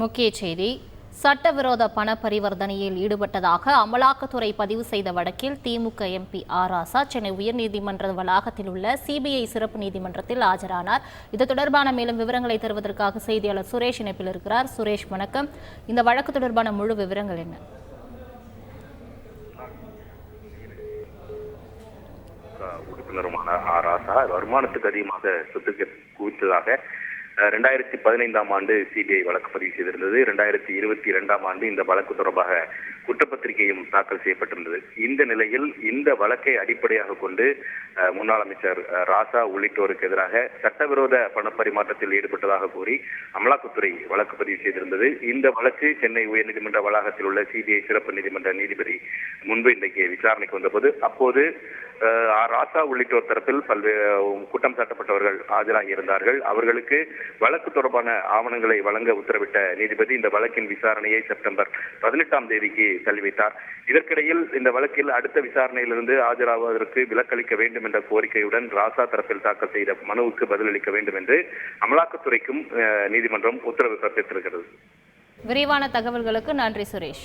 முக்கிய செய்தி சட்டவிரோத பண பரிவர்த்தனையில் ஈடுபட்டதாக அமலாக்கத்துறை பதிவு செய்த வழக்கில் திமுக எம்பி ஆர் ராசா சென்னை உயர்நீதிமன்ற வளாகத்தில் உள்ள சிபிஐ சிறப்பு நீதிமன்றத்தில் ஆஜரானார். இது தொடர்பான மேலும் விவரங்களை தருவதற்காக செய்தியாளர் சுரேஷ் இணைப்பில் இருக்கிறார். சுரேஷ் வணக்கம். இந்த வழக்கு தொடர்பான முழு விவரங்கள் என்ன? உறுப்பினருமான ஆர் ராசா வருமானத்துக்கு அதிகமாக சொத்துக்கு குவித்ததாக ரெண்டாயிரத்தி பதினைந்தாம் ஆண்டு சிபிஐ வழக்கு பதிவு செய்திருந்தது. ரெண்டாயிரத்தி இருபத்தி இரண்டாம் ஆண்டு இந்த வழக்கு தொடர்பாக குற்றப்பத்திரிகையும் தாக்கல் செய்யப்பட்டிருந்தது. இந்த நிலையில் இந்த வழக்கை அடிப்படையாக கொண்டு முன்னாள் அமைச்சர் ராசா உள்ளிட்டோருக்கு எதிராக சட்டவிரோத பணப்பரிமாற்றத்தில் ஈடுபட்டதாக கூறி அமலாக்கத்துறை வழக்கு பதிவு செய்திருந்தது. இந்த வழக்கு சென்னை உயர்நீதிமன்ற வளாகத்தில் உள்ள சிபிஐ சிறப்பு நீதிமன்ற நீதிபதி முன்பு இன்றைக்கு விசாரணைக்கு வந்தபோது அப்போது ராசா உள்ளிட்டோர் தரப்பில் பல்வேறு குற்றம் சாட்டப்பட்டவர்கள் ஆஜராகி இருந்தார்கள். அவர்களுக்கு வழக்கு தொடர்பான ஆவணங்களை வழங்க உத்தரவிட்ட நீதிபதி இந்த வழக்கின் விசாரணையை செப்டம்பர் பதினெட்டாம் தேதிக்கு தள்ளி வைத்தார் இதற்கிடையில் இந்த வழக்கில் அடுத்த விசாரணையிலிருந்து ஆஜராவதற்கு விலக்களிக்க வேண்டும் என்ற கோரிக்கையுடன் ராசா தரப்பில் தாக்கல் செய்த மனுவுக்கு பதிலளிக்க வேண்டும் என்று அமலாக்கத்துறைக்கும் நீதிமன்றம் உத்தரவு பிறப்பித்திருக்கிறது. விரிவான தகவல்களுக்கு நன்றி சுரேஷ்.